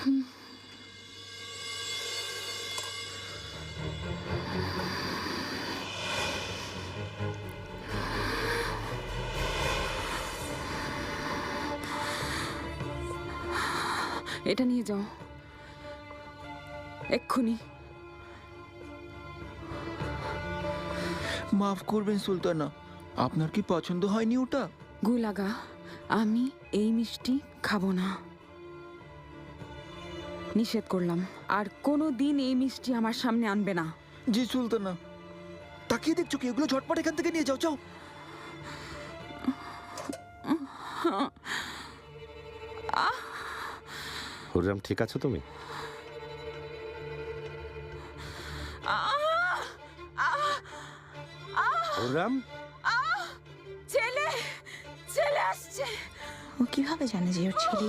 এটা নিয়ে যাও। এক্ষুনি। মাফ করবেন সুলতানা। আপনার কি পছন্দ হয়নি ওটা? গুলাগা আমি এই মিষ্টি খাব না। নিষেধ করলাম। আর কোনো দিন এই মিষ্টি আমার সামনে আনবে না। জি সুলতানা। তাকিয়ে দেখছ কি? এগুলো ঝটপট এখান থেকে নিয়ে যাও যাও। হুররাম ঠিক আছো তুমি? হুররাম? ছেলে ছেলে আসছে। ও কীভাবে জানে যে ওর ছেলে?